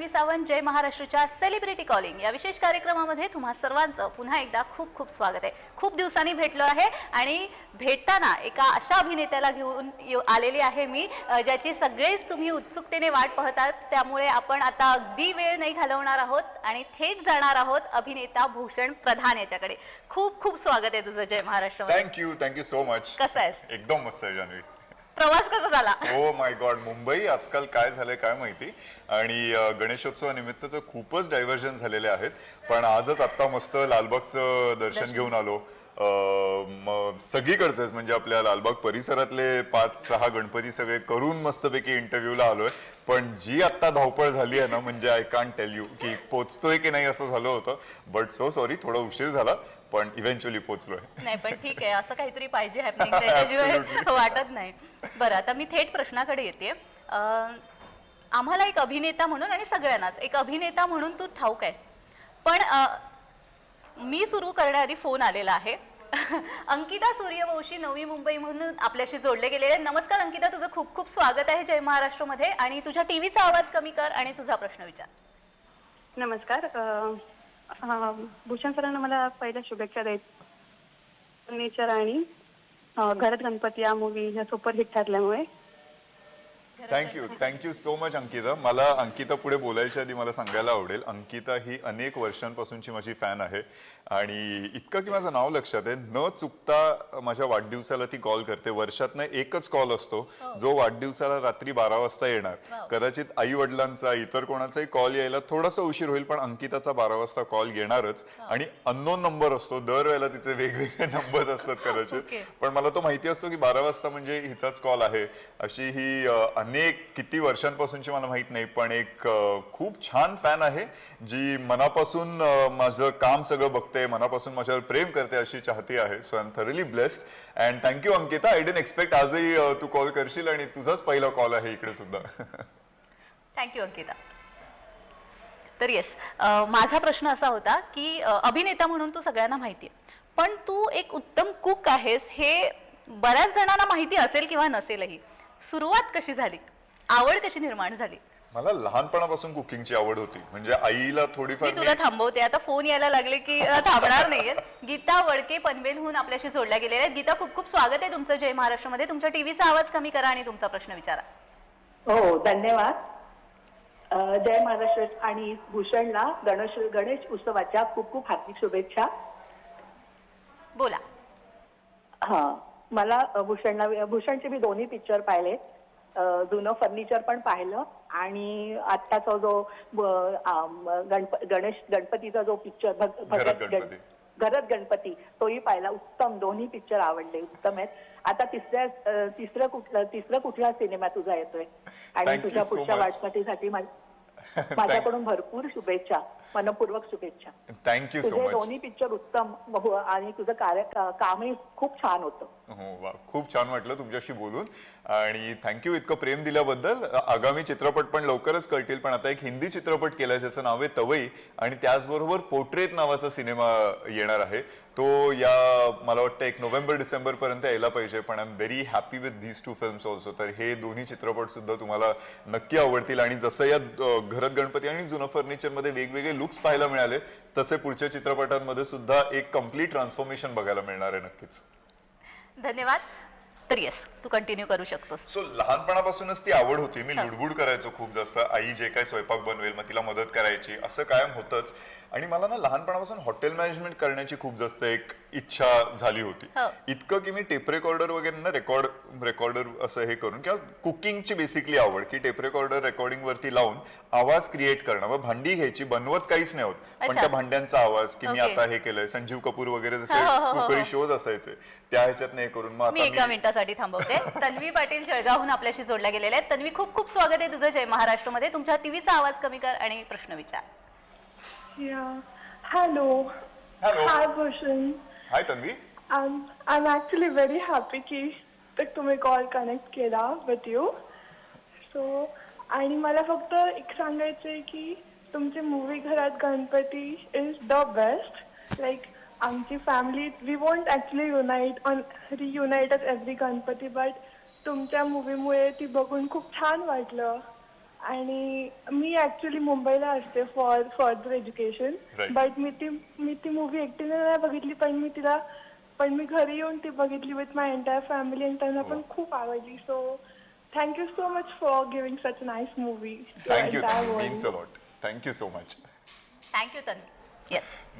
अन्वी सावंत जय महाराष्ट्राच्या celebrity calling या विशेष कार्यक्रमामध्ये तुम्हा सर्वांचं पुन्हा एकदा खूप खूप स्वागत आहे. खूप दिवसांनी भेटलो आहे आणि भेटताना एका अशा अभिनेत्याला घेऊन आलेली आहे मी ज्याची सगळेच तुम्ही उत्सुकतेने वाट पाहतात. त्यामुळे आपण आता अगदी वेळ नाही घालवणार आहोत आणि थेट जाणार आहोत अभिनेता भूषण प्रधान याच्याकडे. खूप खूप स्वागत आहे तुझं Jai Maharashtra thank you thank you so much कसं आहेस? एकदम मस्त आहे प्रवास कसा झाला? हो माय गॉड मुंबई आजकाल काय झालंय काय माहिती? आणि अ, गणेशोत्सवानिमित्त तर खूपच डायव्हर्जन झालेले आहेत. पण आजच आत्ता मस्त लालबागचं दर्शन. घेऊन आलो. सगळीकडचेच म्हणजे आपल्या लालबाग परिसरातले पाच सहा गणपती सगळे करून मस्तपैकी इंटरव्ह्यूला आलोय. पण जी आत्ता धावपळ झाली आहे ना म्हणजे आय कांट टेल यू की पोचतोय की नाही असं झालं होतं. बट सो सॉरी थोडा उशीर झाला पण इव्हेंच्युअली पोचलोय. नाही पण ठीक आहे. असं काहीतरी पाहिजे त्याच्याशिवाय. वाटत नाही. बरं आता मी थेट प्रश्नाकडे येते. आम्हाला एक अभिनेता म्हणून आणि सगळ्यांनाच एक अभिनेता म्हणून तू ठाऊक आहेस. पण अं, मी सुरू करण्याआधी फोन आलेला आहे. अंकिता सूर्यवंशी नवी मुंबई म्हणून आपल्याशी जोडले गेलेले आहेत. नमस्कार अंकिता तुझं खूप खूप स्वागत आहे जय महाराष्ट्रमध्ये. आणि तुझ्या टीव्हीचा आवाज कमी कर आणि तुझा प्रश्न विचार. नमस्कार. भूषण सरांना मला पहिल्या शुभेच्छा द्यायच्या नेचर आणि घरात गणपती या मूवी ह्या सुपरहिट ठरल्यामुळे. Thank you thank you so much Ankita. मला अंकिता पुढे बोलायच्या आधी मला सांगायला आवडेल. अंकिता ही अनेक वर्षांपासूनची माझी फॅन आहे. आणि इतकं की माझं नाव लक्षात आहे. न चुकता माझ्या वाढदिवसाला ती कॉल करते. वर्षातनं एकच कॉल असतो. जो वाढदिवसाला रात्री बारा वाजता येणार. कदाचित आई वडिलांचा इतर कोणाचाही कॉल यायला थोडासा उशीर होईल पण अंकिताचा बारा वाजता कॉल येणारच. आणि अननोन नंबर असतो. दरवेळेला तिचे वेगवेगळे नंबर्स असतात. कदाचित. पण मला तो माहिती असतो की बारा वाजता म्हणजे हिचाच कॉल आहे. अशी ही अनेक किती वर्षांपासूनची मला माहीत नाही पण एक खूप छान फॅन आहे जी मनापासून माझं काम सगळं बघते मनापासून माझ्यावर प्रेम करते अशी चाहती आहे. So I am truly blessed and thank you Ankita. I didn't expect आजही तू कॉल करशील आणि तुझाच पहिला कॉल आहे इकडे सुद्धा. Thank you Ankita. तर येस माझा प्रश्न असा होता की अभिनेता म्हणून तू सगळ्यांना माहिती आहे. पण तू एक उत्तम कुक आहेस हे बऱ्याच जणांना माहिती असेल किंवा नसेलही. सुरुवात कशी झाली? आवड कशी निर्माण झाली? मला लहानपणापासून कुकिंगची आवड होती. म्हणजे आईला मी थोडीफार तुला थांबवते. आता फोन यायला लागले की अ, थांबणार नाहीये. गीता वडके पनवेलहून आपल्याशी जोडल्या गेलेल्या आहेत. गीता खूप खूप स्वागत आहे तुमचं जय महाराष्ट्रमध्ये. तुमच्या टीव्हीचा आवाज कमी करा आणि तुमचा प्रश्न विचारा. हो धन्यवाद. अ, जय महाराष्ट्र आणि भूषणला गणेश गणेश उत्सवाच्या खूप खूप हार्दिक शुभेच्छा. बोला. हा. मला अ, भूषणला भूषणचे मी दोन्ही पिक्चर पाहिले. जुनं फर्निचर पण पाहिलं आणि आत्ताचा जो गणप गणेश गणपतीचा जो पिक्चर घरात गणपती. घरात गणपती तोही पाहिला. उत्तम दोन्ही पिक्चर आवडले. उत्तम आहेत. आता तिसऱ्या तिसरं कुठलं तिसरं कुठला सिनेमा तुझा येतोय? आणि तुझ्या पुढच्या. वाटपातीसाठी माझ्याकडून भरपूर शुभेच्छा. मनपूर्वक शुभेच्छा. थँक्यू सो मच दोन्ही पिक्चर उत्तम आणि तुझं कार्य कामही खूप छान होतं. हो वा खूप छान वाटलं तुमच्याशी बोलून. आणि थँक्यू इतकं प्रेम दिल्याबद्दल. आगामी चित्रपट पण लवकरच कळतील पण आता एक हिंदी चित्रपट केलाय ज्याचं नाव आहे तवई आणि त्याचबरोबर पोर्ट्रेट नावाचा सिनेमा येणार आहे. तो या मला वाटतं एक नोव्हेंबर डिसेंबर पर्यंत यायला पाहिजे पण I am very happy with this two films also तर हे दोन्ही चित्रपट सुद्धा तुम्हाला नक्की आवडतील. आणि जसं या घरात गणपती आणि जुनं फर्निचरमध्ये वेगवेगळे लुक्स पाहायला मिळाले तसे पुढच्या चित्रपटांमध्ये सुद्धा एक कंप्लीट ट्रान्सफॉर्मेशन बघायला मिळणार आहे नक्कीच. धन्यवाद. तर येस तू कंटिन्यू करू शकतोस. सो लहानपणापासूनच ती आवड होती. मी लुडबुड करायचो खूप जास्त. आई जे काय स्वयंपाक बनवेल मग तिला मदत करायची. असं कायम होतंच. आणि मला ना लहानपणापासून हॉटेल मॅनेजमेंट करण्याची खूप जास्त एक इच्छा झाली होती हो. इतकं की मी टेप रेकॉर्डर वगैरे ना रेकॉर्ड रेकॉर्डर असं हे करून किंवा कुकिंगची बेसिकली आवड की टेप रेकॉर्डर रेकॉर्डिंग वरती लावून आवाज क्रिएट करणं मग भांडी घ्यायची बनवत काहीच नाही होत पण. त्या भांड्यांचा आवाज की मी. आता हे केलंय संजीव कपूर वगैरे जसे हो, हो, हो. कुकरी शोज असायचे त्या ह्याच्यात नाही करून मग मी एका मिनिटासाठी थांबवते तन्वी पाटील जळगावहून आपल्याशी जोडल्या गेलेल्या आहेत तन्वी खूप खूप स्वागत आहे तुझं जय महाराष्ट्रमध्ये तुमच्या टीव्हीचा आवाज कमी कर आणि प्रश्न विचार Yeah. Hello. Hello. Hi, Bhushan. Hi Tanvi I'm I'm actually very happy की तर तुम्ही कॉल कनेक्ट केला विथ यू सो आणि मला फक्त एक सांगायचं आहे की तुमची मूवी घरात Ganpati is the best like आमची family we want actually unite on reunite every Ganpati but तुमच्या मूवीमुळे ती बघून खूप छान वाटलं आणि मी ऍक्च्युली मुंबईला असते for further education Right. But मी ती मी ती मूवी एकटीने नाही बघितली पण मी तिला पण मी घरी येऊन ती बघितली विथ माय एंटायर फॅमिली आणि त्यांना पण खूप आवडली. So thank you so much for giving such nice movie thank you means a lot thank you so much thank you Tanvi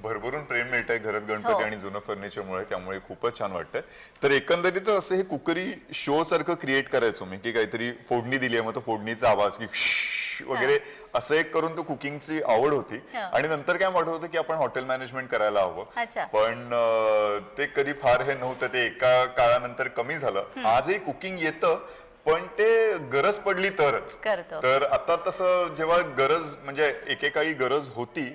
भरभरून प्रेम मिळतंय घरात गणपती हो. आणि जुनं फर्निचरमुळे त्यामुळे खूपच छान वाटतंय तर एकंदरीत असं हे कुकरी शो सारखं क्रिएट करायचो मी की काहीतरी फोडणी दिली आहे मग तो फोडणीचा आवाज की वगैरे असं एक करून तो कुकिंगची आवड होती. आणि नंतर काय वाटत होतं की आपण हॉटेल मॅनेजमेंट करायला हवं. पण ते कधी फार हे नव्हतं ते एका काळानंतर कमी झालं आजही कुकिंग येतं पण ते गरज पडली तरच. तर आता तसं जेव्हा गरज म्हणजे एकेकाळी गरज होती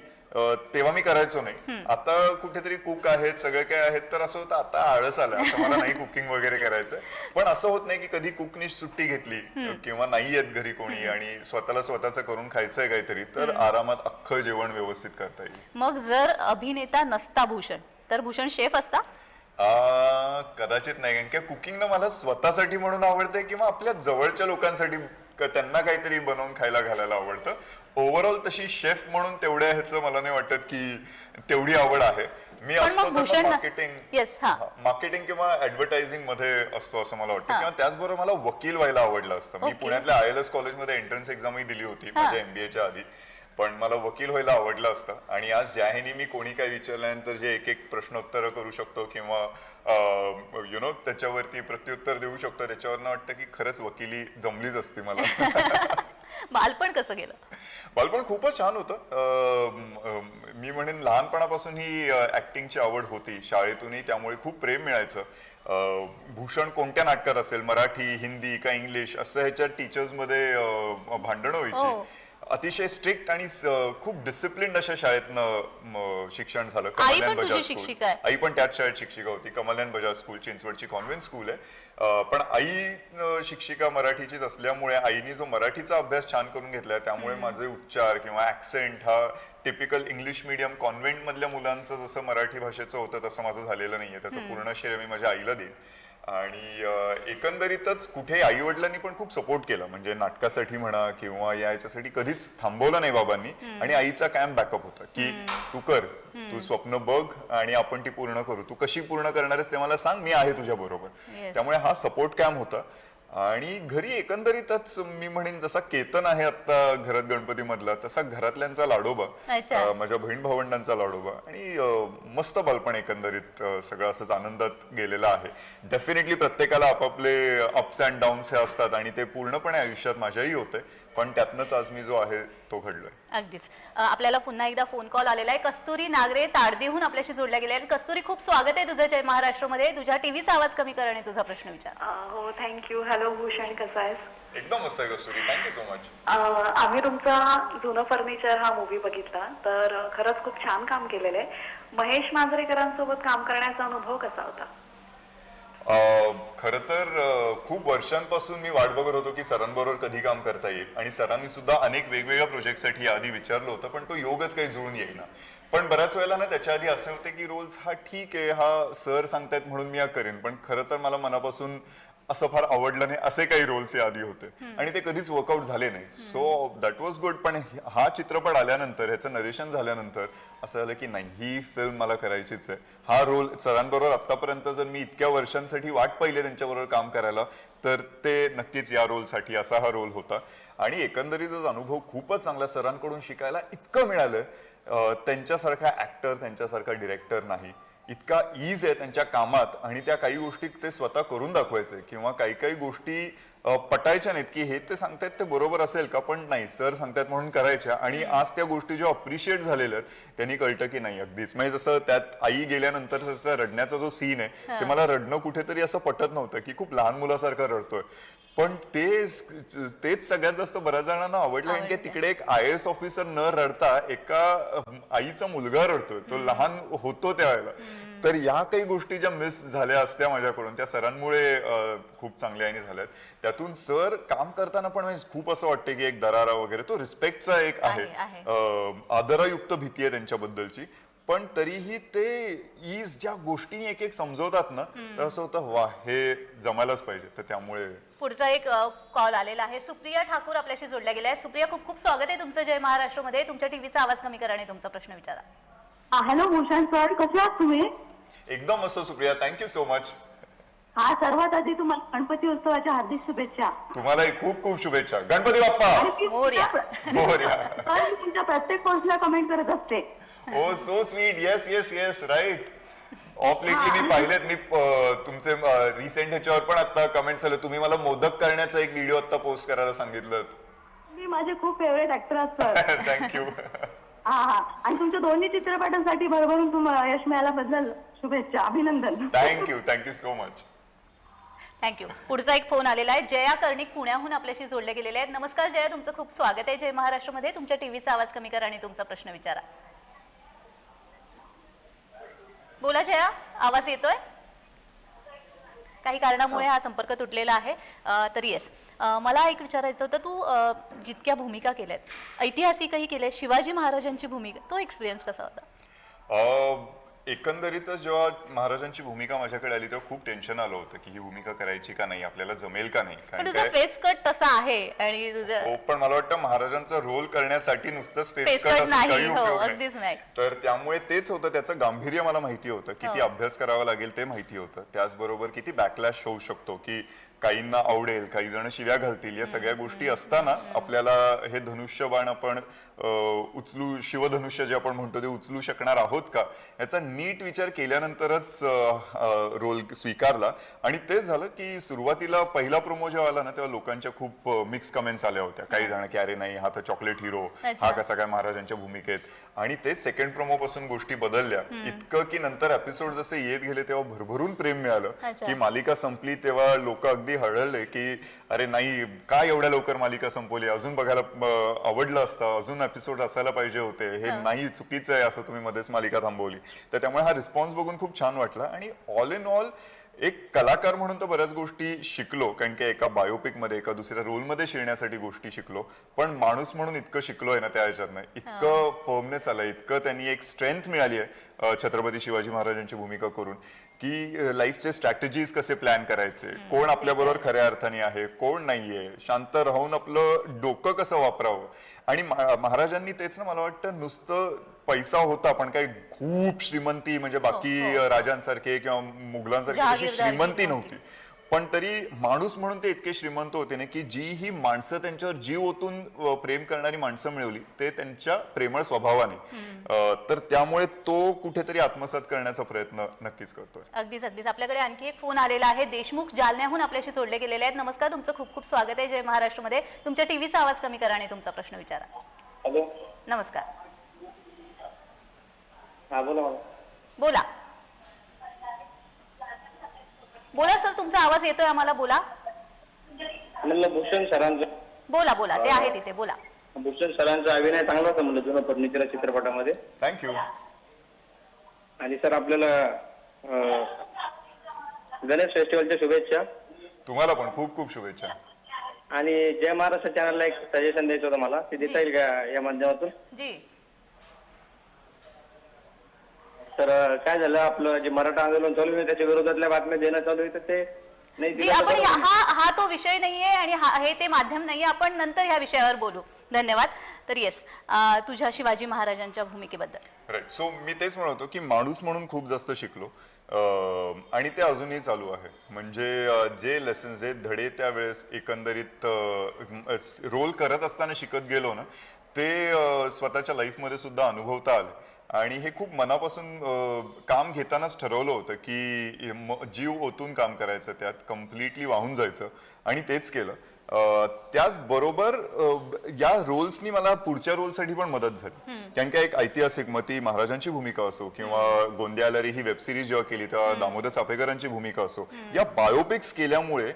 तेव्हा मी करायचो नाही. आता कुठेतरी कुक आहेत सगळे काय आहेत तर असं होतं आता आळस आलं आता मला नाही कुकिंग वगैरे करायचं पण असं होत नाही की कधी कुकनी सुट्टी घेतली किंवा नाही येत घरी कोणी आणि स्वतःला स्वतःच करून खायचंय काहीतरी तर आरामात अख्खं जेवण व्यवस्थित करता येईल. मग जर अभिनेता नसता भूषण तर भूषण शेफ असता? कदाचित नाही. कारण की कुकिंग ना मला स्वतःसाठी म्हणून आवडते किंवा आपल्या जवळच्या लोकांसाठी त्यांना काहीतरी बनवून खायला घालायला आवडतं. ओव्हरऑल तशी शेफ म्हणून तेवढ्या ह्याचं मला नाही वाटत की तेवढी आवड आहे. मी असतो मार्केटिंग येस हा मार्केटिंग किंवा ऍडव्हर्टायझिंगमध्ये असतो असं मला वाटतं. किंवा त्याचबरोबर मला वकील व्हायला आवडलं असतं. मी. पुण्यातल्या आय एल एस कॉलेजमध्ये एंट्रन्स एक्झामही दिली होती माझ्या एमबीएच्या आधी. पण मला वकील व्हायला आवडलं असतं. आणि आज ज्याहेनी मी कोणी काय विचारल्यानंतर जे एक एक प्रश्नोत्तर करू शकतो किंवा यु नो त्याच्यावरती प्रत्युत्तर देऊ शकतो त्याच्यावरनं वाटतं की खरंच वकिली जमलीच असती मला. बालपण कसं गेलं? बालपण खूपच छान होतं. मी म्हणेन लहानपणापासून ही ऍक्टिंगची आवड होती शाळेतूनही त्यामुळे खूप प्रेम मिळायचं. भूषण कोणत्या नाटकात असेल? मराठी हिंदी का इंग्लिश? असं ह्याच्या टीचर्समध्ये अं, भांडणं व्हायची. हो. अतिशय स्ट्रिक्ट आणि खूप डिसिप्लिन अशा शाळेतनं शिक्षण झालं. कमल्यान बजाज स्कूल. आई पण त्याच शाळेत शिक्षिका होती. कमल्यान बजाज स्कूल चिंचवडची कॉन्व्हेंट स्कूल आहे. पण आई शिक्षिका मराठीचीच असल्यामुळे आईने जो मराठीचा अभ्यास छान करून घेतलाय त्यामुळे माझे उच्चार किंवा ऍक्सेंट हा टिपिकल इंग्लिश मिडियम कॉन्व्हेंट मधल्या मुलांचं जसं मराठी भाषेचं होतं तसं माझं झालेलं नाहीये. त्याचं पूर्ण श्रेय मी माझ्या आईला देईन. आणि एकंदरीतच कुठे आई वडिलांनी पण खूप सपोर्ट केला. म्हणजे नाटकासाठी म्हणा किंवा या याच्यासाठी कधीच थांबवलं नाही बाबांनी. आणि आईचा कायम बॅकअप होता की तू कर तू स्वप्न बघ आणि आपण ती पूर्ण करू. तू कशी पूर्ण करणार आहेस ते मला सांग मी आहे तुझ्या बरोबर. त्यामुळे हा सपोर्ट कॅम्प होता. आणि घरी एकंदरीतच मी म्हणेन जसा केतन आहे आता घरात गणपती मधला तसा घरातल्यांचा लाडोबा माझ्या बहीण भावंडांचा लाडोबा आणि मस्त बालपण एकंदरीत सगळं असंच आनंदात गेलेलं आहे. डेफिनेटली प्रत्येकाला आपापले अप्स अँड डाऊन्स हे असतात आणि ते पूर्णपणे आयुष्यात माझ्याही होते पण त्यातनंच आज मी जो आहे तो घडलोय. अगदीच. अ, आपल्याला पुन्हा एकदा फोन कॉल आलेला आहे. कस्तुरी नागरे ताडदेहून आपल्याशी जोडल्या गेल्या आहेत. कस्तुरी खूप स्वागत आहे तुझं जय महाराष्ट्रमध्ये. तुझ्या टीव्हीचा आवाज कमी कर आणि तुझा प्रश्न विचार. अं, हो थँक्यू हॅलो भूषण कसा आहेस? एकदम मस्त आहे Kasturi. Thank you so much um, आम्ही तुमचा जुनं फर्निचर हा मूवी बघितला. तर खरंच खूप छान काम केलेलं आहे. महेश मांजरेकरांसोबत काम करण्याचा अनुभव कसा होता? खर तर खूप वर्षांपासून मी वाट बघत होतो की सरांबरोबर कधी काम करता येईल. आणि सरांनी सुद्धा अनेक वेगवेगळ्या प्रोजेक्टसाठी आधी विचारलं होतं पण तो योगच काही जुळून येईना. पण बऱ्याच वेळेला ना त्याच्या आधी असे होते की रोल्स हा ठीक आहे हा सर सांगतायत म्हणून मी हा करेन. पण खरं तर मला मनापासून असं फार आवडलं नाही असे काही रोल्स आधी होते. आणि ते कधीच वर्कआउट झाले नाही. सो दॅट वॉज गुड पण हा चित्रपट आल्यानंतर ह्याचं नरेशन झाल्यानंतर असं झालं की नाही ही फिल्म मला करायचीच आहे. हा रोल सरांबरोबर आतापर्यंत जर मी इतक्या वर्षांसाठी वाट पाहिली त्यांच्याबरोबर काम करायला तर ते नक्कीच या रोलसाठी असा हा रोल होता. आणि एकंदरीतच अनुभव खूपच चांगला सरांकडून शिकायला इतकं मिळालं. त्यांच्यासारखा ऍक्टर त्यांच्यासारखा डिरेक्टर नाही. इतका ईज आहे त्यांच्या कामात आणि त्या काही गोष्टी ते स्वतः करून दाखवायचे किंवा काही काही गोष्टी पटायच्या नाहीत की हे ते सांगतायत ते बरोबर असेल का? पण नाही सर सांगतायत म्हणून करायच्या आणि आज त्या गोष्टी जेव्हा अप्रिशिएट झालेल्या आहेत त्यांनी कळतं की नाही अगदीच. म्हणजे जसं त्यात आई गेल्यानंतर त्याचा रडण्याचा जो सीन आहे ते मला रडणं कुठेतरी असं पटत नव्हतं की खूप लहान मुलासारखं रडतोय. पण ते तेच सगळ्यात जास्त बऱ्याच जणांना आवडलं कारण की तिकडे एक आय एस ऑफिसर न रडता एका आईचा मुलगा रडतोय. तो लहान होतो त्यावेळेला. तर या काही गोष्टी ज्या मिस झाल्या असत्या माझ्याकडून त्या सरांमुळे खूप चांगल्या आणि झाल्यात. त्यातून सर काम करताना पण म्हणजे खूप असं वाटतं की एक दरारा वगैरे तो रिस्पेक्टचा एक आहे आदरायुक्त भीती आहे त्यांच्याबद्दलची. पण तरीही ते ईज ज्या गोष्टी एक एक समजवतात ना तर असं होतं वा हे जमायलाच पाहिजे. तर त्यामुळे पुढचा एक कॉल आलेला आहे. सुप्रिया ठाकूर आपल्याशी जोडल्या गेल्या सुप्रिया खूप खूप स्वागत आहे तुमचं जय महाराष्ट्रमध्ये. तुमच्या टीव्हीचा आवाज कमी करा आणि तुमचा प्रश्न विचारा. हॅलो भूषण सर कसे आहात तुम्ही? एकदम मस्त सुप्रिया. थँक्यू सो मच हा सर्वात आधी तुम्हाला गणपती उत्सवाच्या हार्दिक शुभेच्छा. तुम्हालाही खूप खूप शुभेच्छा. गणपती बाप्पा! आणि मी मोरया. तुमच्या- मोरया. सर, मी तुमच्या प्रत्येक पोस्टला कमेंट करत असते. ओ so sweet yes yes yes right of lately मी पाहिलेत. मी अं, तुमचे रिसेंट ह्याच्यावर पण आता कमेंट्स आले. तुम्ही मला मोदक करण्याचा एक व्हिडिओ आता पोस्ट करायला सांगितलं मी माझे खूप फेवरेट ऍक्टर सर थँक्यू हा हा. आणि तुमच्या दोन्ही चित्रपटांसाठी भरभरून तुम्हाला यश मिळाल्याबद्दल शुभेच्छा. अभिनंदन. Thank you thank you so much thank you पुढचा एक फोन आलेला आहे. जया कर्णिक पुण्याहून आपल्याशी जोडले गेलेले आहेत. नमस्कार जया तुमचं खूप स्वागत आहे. जय महाराष्ट्रमध्ये. तुमच्या टीव्हीचा आवाज कमी करा आणि तुमचा प्रश्न विचारा. बोला जया आवाज येतोय? काही कारणामुळे हा. संपर्क तुटलेला आहे. तर येस मला एक विचारायचं होतं तू जितक्या भूमिका केल्यात ऐतिहासिकही केल्या शिवाजी महाराजांची भूमिका तो एक्सपिरियन्स कसा होता? एकंदरीतच जेव्हा महाराजांची भूमिका माझ्याकडे आली तेव्हा खूप टेन्शन आलं होतं की ही भूमिका करायची का नाही आपल्याला जमेल का नाही पण कारण तुझा काय फेस कट तसा आहे आणि तुझं हो पण मला वाटतं महाराजांचा रोल करण्यासाठी नुसतंच फेस कट नाही, हो, उपयोग अगदीच नाही. तर त्यामुळे तेच होतं त्याचं गांभीर्य मला माहिती होतं किती हो. अभ्यास करावा लागेल ते माहिती होतं त्याचबरोबर किती बॅकलॅश होऊ शकतो की काहींना आवडेल काही जण शिव्या घालतील या सगळ्या गोष्टी असताना आपल्याला हे धनुष्यबाण आपण उचलू शिवधनुष्य जे आपण म्हणतो ते उचलू शकणार आहोत का? याचा नीट विचार केल्यानंतरच रोल स्वीकारला. आणि ते झालं की सुरुवातीला पहिला प्रोमो जेव्हा आला ना तेव्हा लोकांच्या खूप मिक्स कमेंट्स आल्या होत्या. काही जण की अरे नाही हा तर चॉकलेट हिरो. हा कसा काय महाराजांच्या भूमिकेत? आणि तेच सेकंड प्रोमो पासून गोष्टी बदलल्या. इतकं की नंतर एपिसोड जसे येत गेले तेव्हा भरभरून प्रेम मिळालं. की मालिका संपली तेव्हा लोक अगदी हळहळले की अरे नाही का एवढ्या लवकर मालिका संपवली? अजून बघायला आवडलं असतं अजून एपिसोड असायला पाहिजे होते. हे नाही चुकीचं आहे असं तुम्ही मध्येच मालिका थांबवली. तर त्यामुळे हा रिस्पॉन्स बघून खूप छान वाटला. आणि ऑल इन ऑल एक कलाकार म्हणून तर बऱ्याच गोष्टी शिकलो. कारण की एका बायोपिकमध्ये एका दुसऱ्या रोलमध्ये शिरण्यासाठी गोष्टी शिकलो. पण माणूस म्हणून इतकं शिकलोय ना त्या ह्याच्यातनं इतकं फर्मनेस आलं इतकं त्यांनी एक स्ट्रेंथ मिळाली आहे छत्रपती शिवाजी महाराजांची भूमिका करून. की लाईफचे स्ट्रॅटेजीज कसे प्लॅन करायचे? कोण आपल्या बरोबर खऱ्या अर्थाने आहे? कोण नाहीये? शांत राहून आपलं डोकं कसं वापरावं? आणि महा- महाराजांनी तेच ना मला वाटतं नुसतं पैसा होता पण काही खूप श्रीमंती म्हणजे बाकी अं, राजांसारखे किंवा मुघलांसारखी श्रीमंती नव्हती. पण तरी माणूस म्हणून ते इतके श्रीमंत होते ना की जी ही माणसं त्यांच्यावर जीव ओतून प्रेम करणारी माणसं मिळवली ते त्यांच्या प्रेमळ स्वभावाने. अ, तर त्यामुळे तो कुठेतरी आत्मसात करण्याचा प्रयत्न नक्कीच करतोय. अगदीच अगदीच. आपल्याकडे आणखी एक फोन आलेला आहे देशमुख जालन्याहून आपल्याशी जोडले गेलेले आहेत. नमस्कार तुमचं खूप खूप स्वागत आहे जय महाराष्ट्रमध्ये. तुमच्या टीव्हीचा आवाज कमी करा आणि तुमचा प्रश्न विचारा. हॅलो. नमस्कार. हा बोला. बोला. बोला सर तुमचा आवाज येतोय आम्हाला बोला. म्हणलं भूषण सरांचं. बोला बोला ते आहे तिथे बोला. भूषण सरांचा अभिनय चांगला होता म्हणलं जुनं फर्निचर या चित्रपटामध्ये थँक्यू आणि सर आपल्याला अं, गणेश फेस्टिवलच्या शुभेच्छा. तुम्हाला पण खूप खूप शुभेच्छा. आणि जय महाराष्ट्र चॅनलला एक सजेशन द्यायचं होतं मला. ते देता येईल का या माध्यमातून? जी. तर काय झालं? आपलं जे मराठा आंदोलन चालू आहे त्याच्या विरोधातल्या बातम्या देणं चालू आहे तर ते नाही जी दिलं तर आपण बरं. हा हा तो विषय नाहीये आणि हा हे ते माध्यम नाहीये आपण नंतर ह्या विषयावर बोलू. धन्यवाद. तर येस तुझ्या शिवाजी महाराजांच्या भूमिकेबद्दल. राईट सो मी तेच म्हणतो की माणूस म्हणून खूप जास्त शिकलो. अं, आणि ते अजूनही चालू आहे. म्हणजे अं, जे लेसन्स जे धडे त्यावेळेस एकंदरीत रोल करत असताना शिकत गेलो ना ते अं, स्वतःच्या लाईफमध्ये सुद्धा अनुभवता आले. आणि हे खूप मनापासून काम घेतानाच ठरवलं होतं की जीव ओतून काम करायचं त्यात कम्प्लिटली वाहून जायचं आणि तेच केलं. त्याचबरोबर या रोल्सनी मला पुढच्या रोलसाठी पण मदत झाली. कारण का एक ऐतिहासिक मती महाराजांची भूमिका असो किंवा गोंदियालरी ही वेब सिरीज जेव्हा केली तेव्हा दामोदर चापेकरांची भूमिका असो. या बायोपिक्स केल्यामुळे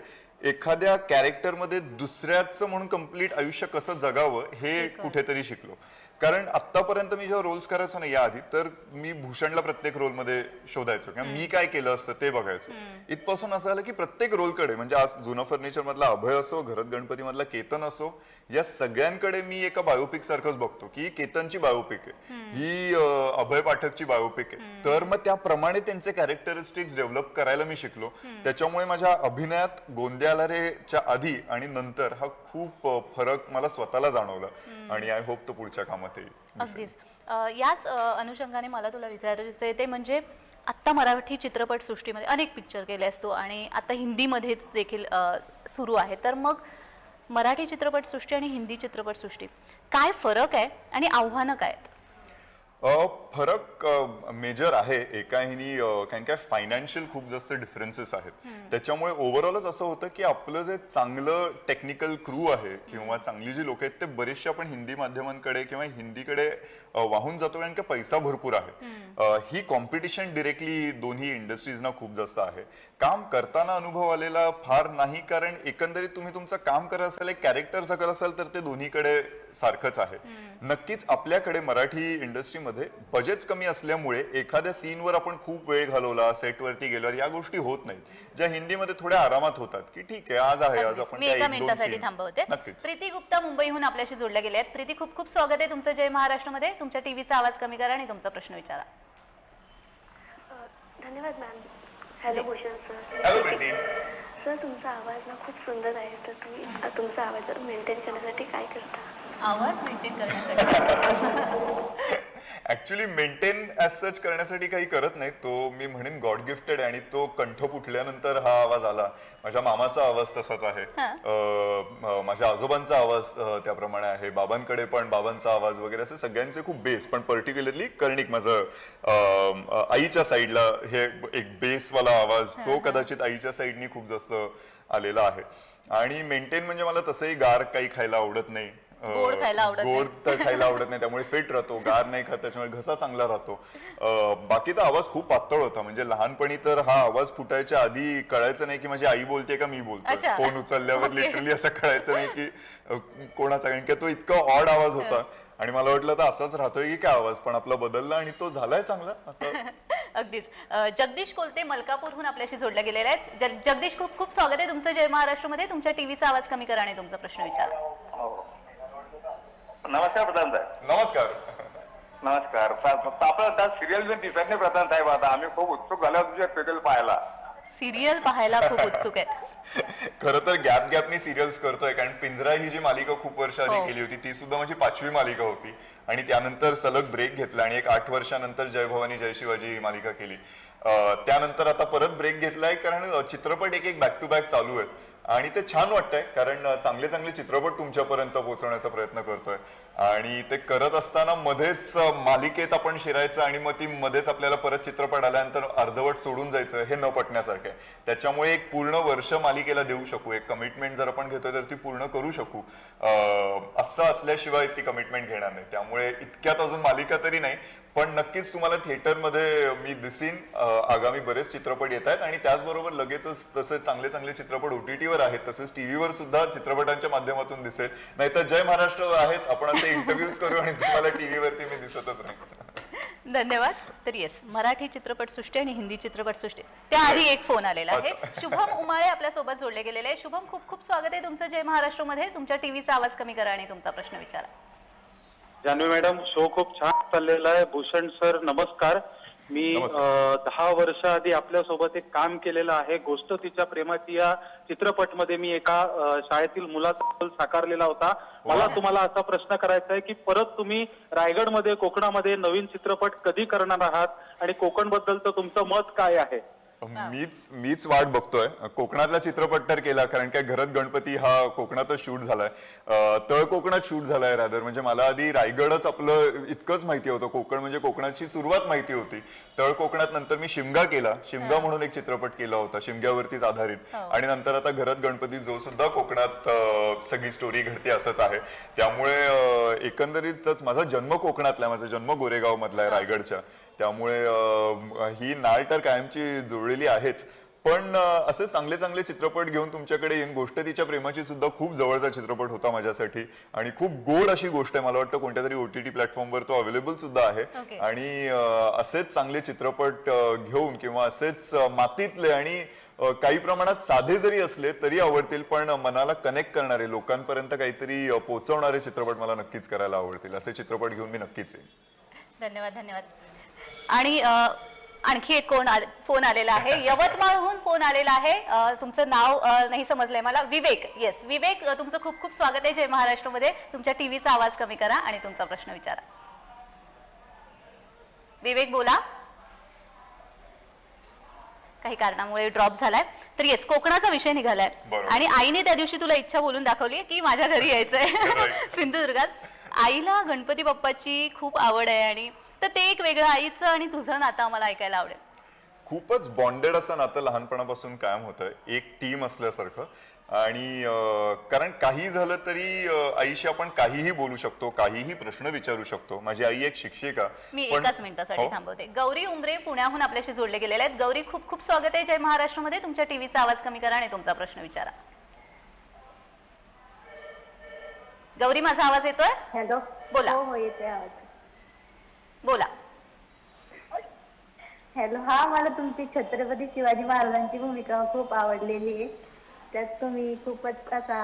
एखाद्या कॅरेक्टरमध्ये दुसऱ्याचं म्हणून कंप्लीट आयुष्य कसं जगावं हे कुठेतरी शिकलो. कारण आतापर्यंत मी जेव्हा रोल्स करायचो ना या आधी तर मी भूषणला प्रत्येक रोलमध्ये शोधायचो. किंवा मी काय केलं असतं ते बघायचो. इथपासून असं आलं की प्रत्येक रोलकडे म्हणजे आज जुनं फर्निचर मधला अभय असो घरत गणपती मधला केतन असो या सगळ्यांकडे मी एका बायोपिक सारखंच बघतो की केतनची बायोपिक आहे. ही अभय पाठकची बायोपिक आहे. तर मग त्याप्रमाणे त्यांचे कॅरेक्टरिस्टिक्स डेव्हलप करायला मी शिकलो. त्याच्यामुळे माझ्या अभिनयात गोंद्याला रेच्या आधी आणि नंतर हा खूप फरक मला स्वतःला जाणवला. आणि आय होप तो पुढच्या कामात येईल अगदीच. याच अनुषंगाने मला तुला विचारायचं आहे ते म्हणजे आत्ता मराठी चित्रपट सृष्टीमध्ये अनेक पिक्चर केले असतो आणि आता हिंदीमध्येच देखील सुरू आहे. तर मग मराठी चित्रपटसृष्टी आणि हिंदी चित्रपटसृष्टी काय फरक आहे आणि आव्हानं काय आहेत? फरक मेजर आहे. एका ह्यानी अ, कारण काय फायनान्शियल खूप जास्त डिफरन्सेस आहेत. त्याच्यामुळे ओव्हरऑलच असं होतं की आपलं जे चांगलं टेक्निकल क्रू आहे किंवा चांगली जी लोक आहेत ते बरेचसे आपण हिंदी माध्यमांकडे किंवा हिंदीकडे वाहून जातो कारण का पैसा भरपूर आहे. ही कॉम्पिटिशन डिरेक्टली दोन्ही इंडस्ट्रीजना खूप जास्त आहे. काम करताना अनुभव आलेला फार नाही कारण एकंदरीत तुम्ही तुमचं काम करत असाल एक कॅरेक्टर जर असाल तर ते दोन्हीकडे सारखंच आहे. नक्कीच आपल्याकडे मराठी इंडस्ट्रीमध्ये बजेट्स कमी असल्यामुळे एखाद्या सीनवर आपण खूप वेळ घालवला सेटवरती गेल्यावर या गोष्टी होत नाहीत. ज्या हिंदीमध्ये थोड्या आरामात होतात की ठीक आहे आज आहे आज आपण मी एका मिनिटासाठी थांबवते. नक्कीच. प्रीती गुप्ता मुंबईहून आपल्याशी जोडल्या गेल्या आहेत. प्रीती खूप खूप स्वागत आहे तुमचं जय महाराष्ट्रमध्ये. तुमच्या टीव्हीचा आवाज कमी करा आणि तुमचा प्रश्न विचारा. धन्यवाद ma'am hello Bhushan sir hello Preeti. Sir तुमचा आवाज ना खूप सुंदर आहे. तर तुम्ही तुमचा आवाज मेंटेन करण्यासाठी काय करता? आवाज मेंटेन करण्यासाठी. ऍक्च्युली मेंटेन ऍज सच करण्यासाठी काही करत नाही तो मी म्हणेन गॉड गिफ्टेड आणि तो कंठ फुटल्यानंतर हा आवाज आला. माझ्या मामाचा आवाज तसाच आहे. अं, माझ्या आजोबांचा आवाज अं, त्याप्रमाणे आहे. बाबांकडे पण बाबांचा आवाज वगैरे असे सगळ्यांचे खूप बेस पण पर्टिक्युलरली कर्णिक माझं अं, अं, आईच्या साईडला हे एक बेसवाला आवाज तो कदाचित आईच्या साईडनी खूप जास्त आलेला आहे. आणि मेंटेन म्हणजे मला तसंही गार काही खायला आवडत नाही. अं, गोड खायला आवडत नाही. गोड तर खायला आवडत नाही त्यामुळे फिट राहतो गार नाही खात त्याच्यामुळे घसा चांगला राहतो. अं, बाकी तर आवाज खूप पातळ होता म्हणजे लहानपणी तर हा आवाज फुटायच्या आधी कळायचं नाही की माझी आई बोलते का मी बोलतोय. अच्छा. Phone उचलल्यावर Okay. लिटरली असं कळायचं नाही की अं, कोणाचा कारण की तो इतका ऑड आवाज होता. आणि मला वाटलं तर असाच राहतोय की काय आवाज पण आपला बदलला आणि तो झालाय चांगला. आता अगदीच. अ, जगदीश कोलते मलकापूरहून आपल्याशी जोडल्या गेलेल्या आहेत. जग- जगदीश खूप खूप स्वागत आहे तुमचं जय महाराष्ट्रमध्ये. तुमच्या टीव्हीचा आवाज कमी करा आणि तुमचा प्रश्न विचारा. नमस्कार प्रधान साहेब. नमस्कार. नमस्कार. फक्त आपलं त्या सिरियल जे दिसत नाही प्रधान साहेब आता. आम्ही खूप उत्सुक झालो तुमच्या सिरियल पाहायला. सिरियल पाहायला खूप उत्सुक आहेत. खरं तर गॅप गॅपनी सिरियल्स करतोय कारण पिंजरा ही जी मालिका खूप वर्ष आधी हो. केली होती ती सुद्धा माझी पाचवी मालिका होती. आणि त्यानंतर सलग ब्रेक घेतला आणि एक आठ वर्षानंतर जय भवानी जय शिवाजी ही मालिका केली. अं, त्यानंतर आता परत ब्रेक घेतलाय कारण अं, चित्रपट एक एक बॅक टू बॅक चालू आहेत. आणि ते छान वाटतंय कारण चांगले चांगले चित्रपट तुमच्यापर्यंत पोहोचवण्याचा प्रयत्न करतोय. आणि ते करत असताना मध्येच मालिकेत आपण शिरायचं आणि मग ती मध्येच आपल्याला परत चित्रपट आल्यानंतर अर्धवट सोडून जायचं हे न पटण्यासारखं आहे. त्याच्यामुळे एक पूर्ण वर्ष मालिकेला देऊ शकू. एक कमिटमेंट जर आपण घेतोय तर ती पूर्ण करू शकू. असं असल्याशिवाय ती कमिटमेंट घेणार नाही. त्यामुळे इतक्यात अजून मालिका तरी नाही पण नक्कीच तुम्हाला थिएटरमध्ये मी दिसीन. आगामी बरेच चित्रपट येत आहेत आणि त्याचबरोबर लगेचच तसे चांगले चांगले चित्रपट ओटीटीवर आहेत तसेच टीव्हीवर सुद्धा चित्रपटांच्या माध्यमातून दिसेल. नाहीतर जय महाराष्ट्र आहेच आपण असे इंटरव्ह्यूज करू आणि तुम्हाला टीव्हीवरती मी दिसतच नाही. धन्यवाद. तर येस मराठी चित्रपटसृष्टी आणि हिंदी चित्रपटसृष्टी त्याआधी एक फोन आलेला आहे. शुभम उमाळे आपल्यासोबत जोडले गेलेले आहे शुभम खूप खूप स्वागत आहे तुमचं जय महाराष्ट्रमध्ये. तुमच्या टीव्हीचा आवाज कमी करा आणि तुमचा प्रश्न विचारा. जान्हवी मॅडम शो खूप छान चाललेला आहे. भूषण सर नमस्कार. मी दहा वर्ष आधी आपल्यासोबत एक काम केलेलं आहे. गोष्ट तिच्या प्रेमाची या चित्रपटमध्ये मी एका शाळेतील मुलाचा रोल साकारलेला होता. मला तुम्हाला असा प्रश्न करायचा आहे की परत तुम्ही रायगडमध्ये कोकणामध्ये नवीन चित्रपट कधी करणार आहात? आणि कोकण बद्दलचं तुमचं मत काय आहे? मीच मीच वाट बघतोय. कोकणातला चित्रपट तर केला कारण काय घरात गणपती हा कोकणातच शूट झालाय. तळ कोकणात शूट झालाय रादर म्हणजे मला आधी रायगडच आपलं इतकंच माहिती होतं. कोकण म्हणजे कोकणाची सुरुवात माहिती होती. तळ कोकणात नंतर मी शिमगा केला. शिमगा म्हणून एक चित्रपट केला होता शिमग्यावरतीच आधारित. आणि नंतर आता घरात गणपती जो सुद्धा कोकणात सगळी स्टोरी घडते असंच आहे. त्यामुळे एकंदरीतच माझा जन्म कोकणातला माझा जन्म गोरेगाव मधला आहे रायगडच्या. त्यामुळे ही नाळ तर कायमची जुळलेली आहेच. पण असे चांगले चांगले चित्रपट घेऊन तुमच्याकडे येईन गोष्ट तिच्या प्रेमाची सुद्धा खूप जवळचा चित्रपट होता माझ्यासाठी. आणि खूप गोड अशी गोष्ट आहे मला वाटतं कोणत्या तरी ओटीटी प्लॅटफॉर्मवर तो अवेलेबल सुद्धा आहे. Okay. आणि असेच चांगले चित्रपट घेऊन किंवा असेच मातीतले आणि काही प्रमाणात साधे जरी असले तरी आवडतील पण मनाला कनेक्ट करणारे लोकांपर्यंत काहीतरी पोहोचवणारे चित्रपट मला नक्कीच करायला आवडतील. असे चित्रपट घेऊन मी नक्कीच येईन. धन्यवाद धन्यवाद. आणि आणखी एक कोण फोन आलेला आहे. यवतमाळहून फोन आलेला आहे. तुमचं नाव नाही समजलंय मला. विवेक. येस विवेक तुमचं खूप खूप स्वागत आहे जय महाराष्ट्रमध्ये. तुमच्या टीव्हीचा आवाज कमी करा आणि तुमचा प्रश्न विचारा. विवेक बोला. काही कारणामुळे ड्रॉप झालाय. तर येस कोकणाचा विषय निघालाय. आणि आईने त्या दिवशी तुला इच्छा बोलून दाखवली की माझ्या घरी यायचंय. सिंधुदुर्गात. आईला गणपती बाप्पाची खूप आवड आहे आणि तर ते एक वेगळं आईचं आणि तुझं नातं आम्हाला ऐकायला आवडेल. खूपच बॉन्डेड असं नातं लहानपणापासून कायम होतं. एक टीम असल्यासारखं. आणि कारण काही झालं तरी आईशी आपण काहीही बोलू शकतो काहीही प्रश्न विचारू शकतो. माझी आई एक शिक्षिका. मी एकाच मिनिटासाठी हो. थांबवते. गौरी उमरे पुण्याहून आपल्याशी जोडले गेलेले आहेत. गौरी खूप खूप स्वागत आहे जय महाराष्ट्रमध्ये. तुमच्या टीव्हीचा आवाज कमी करा आणि तुमचा प्रश्न विचारा. गौरी माझा आवाज येतोय? हॅलो. बोला. हो हो येते आवाज. बोला. हॅलो हा मला तुमची छत्रपती शिवाजी महाराजांची भूमिका खूप आवडलेली आहे. त्यात तुम्ही खूपच असा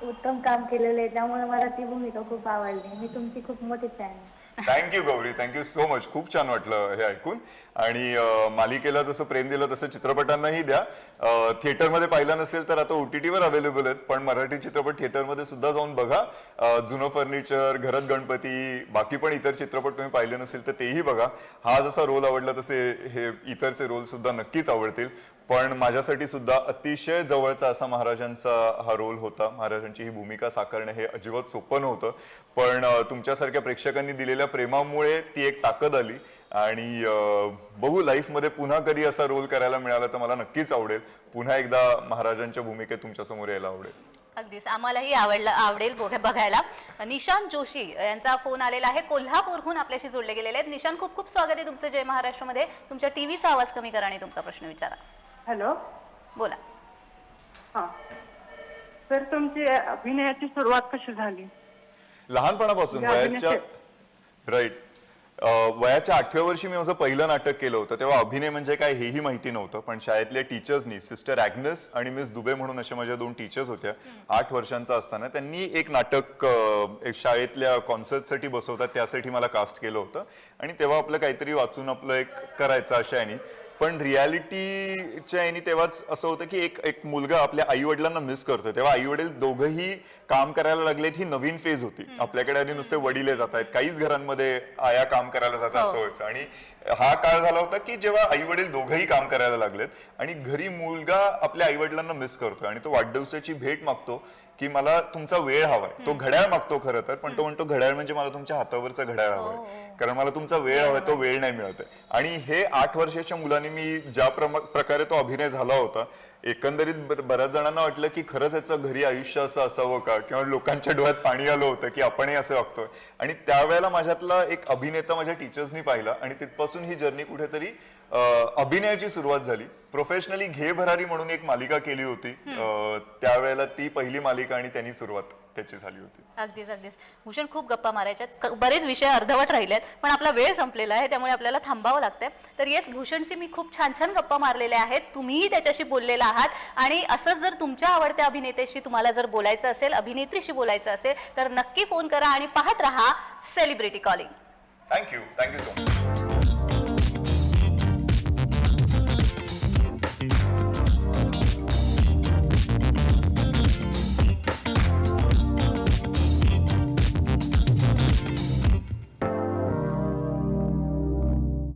उत्तम काम केलेलं आहे त्यामुळे मला ती भूमिका खूप आवडली. मी तुमची खूप मोठी फॅन आहे. Thank you Gauri thank you so much खूप छान वाटलं हे ऐकून. आणि अं, मालिकेला जसं प्रेम दिलं तसं चित्रपटांनाही द्या. अं, थिएटरमध्ये पाहिलं नसेल तर आता ओटीटीवर अवेलेबल आहेत पण मराठी चित्रपट थिएटरमध्ये सुद्धा जाऊन बघा. अं, जुनं फर्निचर घरात गणपती बाकी पण इतर चित्रपट तुम्ही पाहिले नसेल तर तेही बघा. हा जसा रोल आवडला तसे हे इतरचे रोल सुद्धा नक्कीच आवडतील. पण माझ्यासाठी सुद्धा अतिशय जवळचा असा महाराजांचा हा रोल होता. महाराजांची ही भूमिका साकारणं हे अजिबात सोपं नव्हतं. पण तुमच्यासारख्या प्रेक्षकांनी दिलेल्या प्रेमामुळे ती एक ताकद आली आणि बघू लाईफमध्ये पुन्हा कधी असा रोल करायला मिळाला तर मला नक्कीच आवडेल. पुन्हा एकदा महाराजांच्या भूमिकेत तुमच्यासमोर यायला आवडेल. अगदीच. आम्हालाही आवडलं आवडेल बघ- बघायला. निशांत जोशी यांचा फोन आलेला आहे. कोल्हापूरहून आपल्याशी जोडले गेलेले आहेत. निशांत खूप खूप स्वागत आहे तुमचं जय महाराष्ट्रमध्ये. तुमच्या टीव्हीचा आवाज कमी करा आणि तुमचा प्रश्न विचारा. हॅलो. बोला. हां. तर तुमची अभिनयाची सुरुवात कशी झाली? लहानपणापासून म्हणजे वयाच्या राईट वयाच्या आठव्या वर्षी मी माझं पहिलं नाटक केलं होतं तेव्हा अभिनय म्हणजे काय हेही माहिती नव्हतं पण शाळेतल्या टीचर्सनी सिस्टर ॲग्नस आणि मिस दुबे म्हणून अशा माझ्या दोन टीचर्स होत्या आठ वर्षांचा असताना त्यांनी एक नाटक अं, एक शाळेतल्या कॉन्सर्टसाठी बसवतात त्यासाठी मला कास्ट केलं होतं. आणि तेव्हा आपलं काहीतरी वाचून आपलं एक करायचं अशा याने पण रियालिटीच्या याने तेव्हाच असं होतं की एक एक मुलगा आपल्या आई वडिलांना मिस करतो तेव्हा आई वडील दोघंही काम करायला लागलेत ही नवीन फेज होती. आपल्याकडे आधी नुसते वडिले जात आहेत काहीच घरांमध्ये आया काम करायला जातात असं व्हायचं. आणि हा काळ झाला होता की जेव्हा आई वडील दोघंही काम करायला लागलेत आणि घरी मुलगा आपल्या आई वडिलांना मिस करतोय आणि तो वाढदिवसाची भेट मागतो की मला तुमचा वेळ हवाय. तो घड्याळ मागतो खरं तर पण तो म्हणतो घड्याळ म्हणजे मला तुमच्या हातावरचा घड्याळ हवाय. कारण मला तुमचा वेळ हवाय तो वेळ नाही मिळत. आणि हे आठ वर्षाच्या मुलांनी मी ज्या प्रकारे तो अभिनय झाला होता एकंदरीत बऱ्याच जणांना वाटलं की खरंच याचं घरी आयुष्य असं असावं का? किंवा लोकांच्या डोळ्यात पाणी आलं होतं की आपणही असं वागतोय. आणि त्यावेळेला माझ्यातला एक अभिनेता माझ्या टीचर्सनी पाहिला आणि तिथपासून ही जर्नी कुठेतरी अं, अभिनयाची सुरुवात झाली. प्रोफेशनली घे भरारी म्हणून एक मालिका केली होती. अं, त्यावेळेला ती पहिली मालिका आणि त्यांनी सुरुवात त्याची झाली होती. अगदीच अगदीच. भूषण खूप गप्पा मारायच्यात. क- बरेच विषय अर्धवट राहिलेत पण आपला वेळ संपलेला आहे त्यामुळे आपल्याला थांबावं लागतंय. तर येस भूषणशी मी खूप छान छान गप्पा मारलेल्या आहेत. तुम्हीही त्याच्याशी बोललेला आहात. आणि असंच जर तुमच्या आवडत्या अभिनेत्याशी तुम्हाला जर बोलायचं असेल अभिनेत्रीशी बोलायचं असेल तर नक्की फोन करा आणि पाहत राहा celebrity calling thank you thank you so much